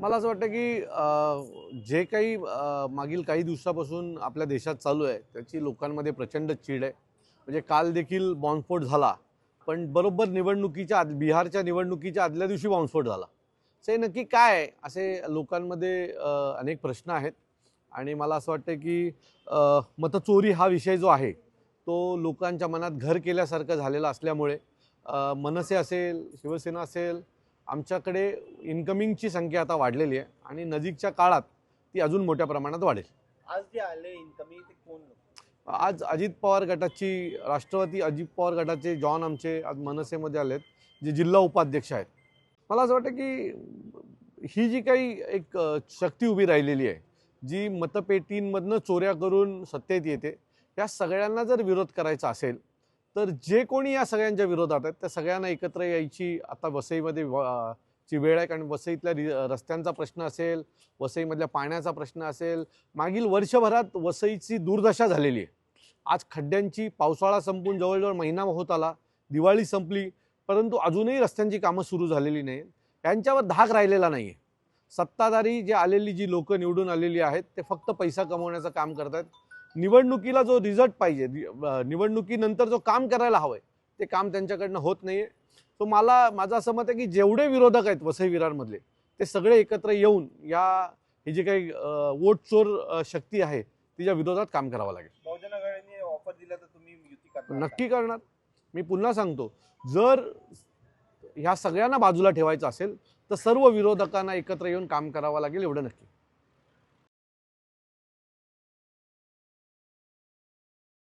मला असं वाटतं की जे काही मागील काही दिवसापासून आपल्या देशात चालू आहे त्याची लोकांमध्ये प्रचंड चीड आहे. म्हणजे काल देखील बॉम्बस्फोट झाला पण बरोबर निवडणुकीच्या आद बिहारच्या निवडणुकीच्या आदल्या दिवशी बॉम्बस्फोट झाला. ते नक्की काय आहे असे लोकांमध्ये अनेक प्रश्न आहेत. आणि मला असं वाटतं की मतचोरी हा विषय जो आहे तो लोकांच्या मनात घर केल्यासारखं झालेला असल्यामुळे मनसे असेल शिवसेना असेल आमच्याकडे इन्कमिंगची संख्या आता वाढलेली आहे आणि नजीकच्या काळात ती अजून मोठ्या प्रमाणात वाढेल. आज जे आले इन्कमिंग ते कोण आज अजित पवार गटाची राष्ट्रवादी अजित पवार गटाचे जॉन आमचे आज मनसेमध्ये आलेत जे जिल्हा उपाध्यक्ष आहेत. मला असं वाटतं की ही जी काही एक शक्ती उभी राहिलेली आहे जी मतपेटींमधनं चोऱ्या करून सत्तेत येते या सगळ्यांना जर विरोध करायचा असेल तर जे कोणी या सगळ्यांच्या विरोधात आहेत त्या सगळ्यांना एकत्र यायची आता वसईमध्ये ची वेळ आहे कारण वसईतल्या रि- रस्त्यांचा प्रश्न असेल वसईमधल्या पाण्याचा प्रश्न असेल मागील वर्षभरात वसईची दुर्दशा झालेली आहे. आज खड्ड्यांची पावसाळा संपून जवळजवळ महिना होत आला दिवाळी संपली परंतु अजूनही रस्त्यांची कामं सुरू झालेली नाही यांच्यावर धाक राहिलेला नाही आहे सत्ताधारी जे आलेली जी लोकं निवडून आलेली आहेत ते फक्त पैसा कमवण्याचं काम करतात निवडणुकीला जो रिझल्ट पाहिजे निवडणुकीनंतर जो काम करायला हवंय ते काम त्यांच्याकडनं होत नाहीये. तो मला माझं असं मत आहे की जेवढे विरोधक आहेत वसई विरारमधले ते सगळे एकत्र येऊन या ही जी काही वोट चोर शक्ती आहे तिच्या विरोधात काम करावं लागेल. बहुजन आघाडीने ऑफर दिला तर तुम्ही युती करणार नक्की करणार. मी पुन्हा सांगतो जर ह्या सगळ्यांना बाजूला ठेवायचं असेल तर सर्व विरोधकांना एकत्र येऊन काम करावं लागेल एवढं नक्की.